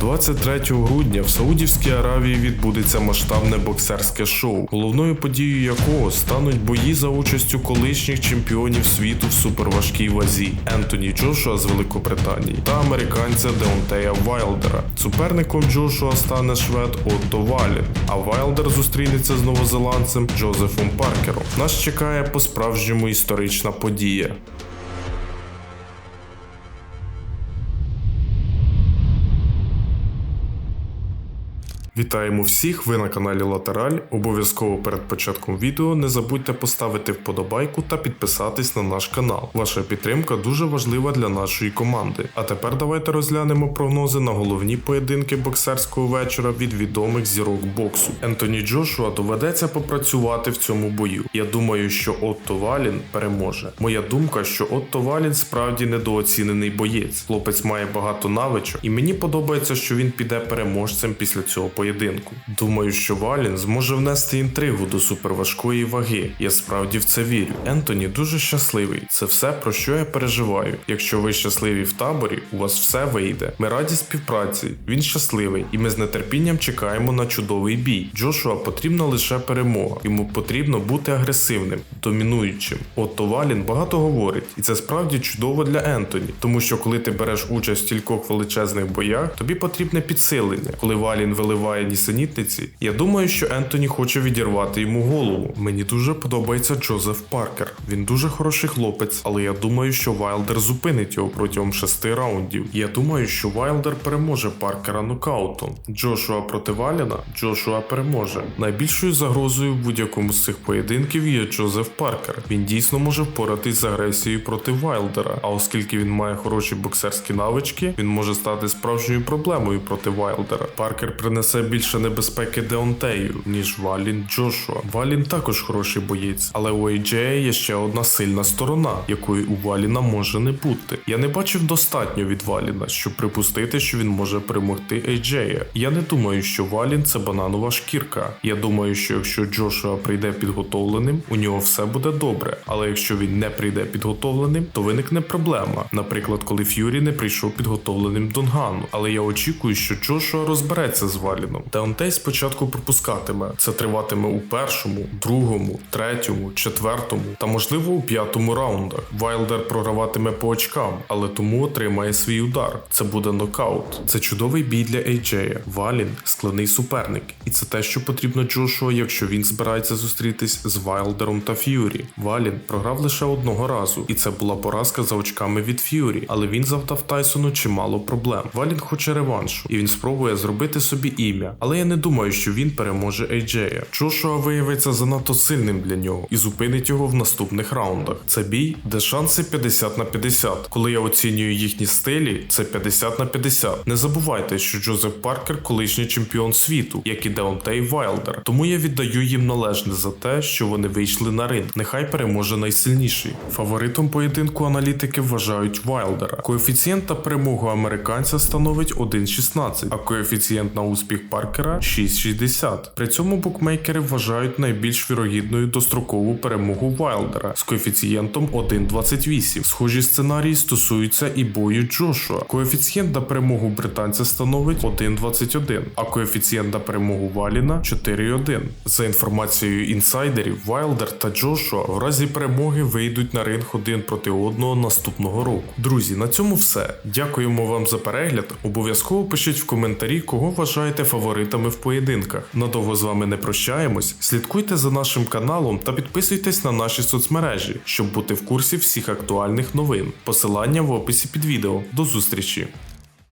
23 грудня в Саудівській Аравії відбудеться масштабне боксерське шоу, головною подією якого стануть бої за участю колишніх чемпіонів світу в суперважкій вазі Ентоні Джошуа з Великобританії та американця Деонтея Вайлдера. Суперником Джошуа стане швед Отто Валін, а Вайлдер зустрінеться з новозеландцем Джозефом Паркером. Нас чекає по-справжньому історична подія. Вітаємо всіх! Ви на каналі Латераль. Обов'язково перед початком відео не забудьте поставити вподобайку та підписатись на наш канал. Ваша підтримка дуже важлива для нашої команди. А тепер давайте розглянемо прогнози на головні поєдинки боксерського вечора від відомих зірок боксу. Ентоні Джошуа доведеться попрацювати в цьому бою. Я думаю, що Отто Валін переможе. Моя думка, що Отто Валін справді недооцінений боєць. Хлопець має багато навичок, і мені подобається, що він піде переможцем після цього поєдинку. Думаю, що Валін зможе внести інтригу до суперважкої ваги. Я справді в це вірю. Ентоні дуже щасливий. Це все про що я переживаю. Якщо ви щасливі в таборі, у вас все вийде. Ми раді співпраці. Він щасливий, і ми з нетерпінням чекаємо на чудовий бій. Джошуа потрібна лише перемога. Йому потрібно бути агресивним, домінуючим. Отто Валін багато говорить, і це справді чудово для Ентоні, тому що коли ти береш участь в кількох величезних боях, тобі потрібне підсилення. Коли Валін виливає нісенітниці, я думаю, що Ентоні хоче відірвати йому голову. Мені дуже подобається Джозеф Паркер. Він дуже хороший хлопець, але я думаю, що Вайлдер зупинить його протягом шести раундів. Я думаю, що Вайлдер переможе Паркера нокаутом. Джошуа проти Валіна, Джошуа переможе. Найбільшою загрозою в будь-якому з цих поєдинків є Джозеф Паркер. Він дійсно може впоратись з агресією проти Вайлдера. А оскільки він має хороші боксерські навички, він може стати справжньою проблемою проти Вайлдера. Паркер принесе більше небезпеки Деонтею, ніж Валін Джошуа. Валін також хороший боєць, але у AJ є ще одна сильна сторона, якої у Валіна може не бути. Я не бачив достатньо від Валіна, щоб припустити, що він може перемогти AJ. Я не думаю, що Валін це бананова шкірка. Я думаю, що якщо Джошуа прийде підготовленим, у нього все буде добре. Але якщо він не прийде підготовленим, то виникне проблема. Наприклад, коли Ф'юрі не прийшов підготовленим до Нгану. Але я очікую, що Джошуа розбереться з Валіном. Деонтей спочатку пропускатиме. Це триватиме у першому, другому, третьому, четвертому та можливо у п'ятому раундах. Вайлдер програватиме по очкам, але тому отримає свій удар. Це буде нокаут. Це чудовий бій для AJ. Валін складний суперник, і це те, що потрібно Джошуа, якщо він збирається зустрітись з Вайлдером та Ф'юрі. Валін програв лише одного разу, і це була поразка за очками від Ф'юрі, але він завдав Тайсону чимало проблем. Валін хоче реваншу, і він спробує зробити собі ім'я. Але я не думаю, що він переможе AJ. Джошуа виявиться занадто сильним для нього і зупинить його в наступних раундах. Це бій, де шанси 50 на 50. Коли я оцінюю їхні стилі, це 50 на 50. Не забувайте, що Джозеф Паркер колишній чемпіон світу, як і Деонтей Вайлдер. Тому я віддаю їм належне за те, що вони вийшли на ринг. Нехай переможе найсильніший. Фаворитом поєдинку аналітики вважають Вайлдера. Коефіцієнт та перемогу американця становить 1,16, а коефіцієнт на успіх Паркера 6,60. При цьому букмекери вважають найбільш вірогідною дострокову перемогу Вайлдера з коефіцієнтом 1,28. Схожі сценарії стосуються і бою Джошуа. Коефіцієнт на перемогу британця становить 1,21, а коефіцієнт на перемогу Валіна 4,1. За інформацією інсайдерів, Вайлдер та Джошуа в разі перемоги вийдуть на ринг один проти одного наступного року. Друзі, на цьому все. Дякуємо вам за перегляд. Обов'язково пишіть в коментарі, кого вважаєте фаворитами в поєдинках. Надовго з вами не прощаємось. Слідкуйте за нашим каналом та підписуйтесь на наші соцмережі, щоб бути в курсі всіх актуальних новин. Посилання в описі під відео. До зустрічі!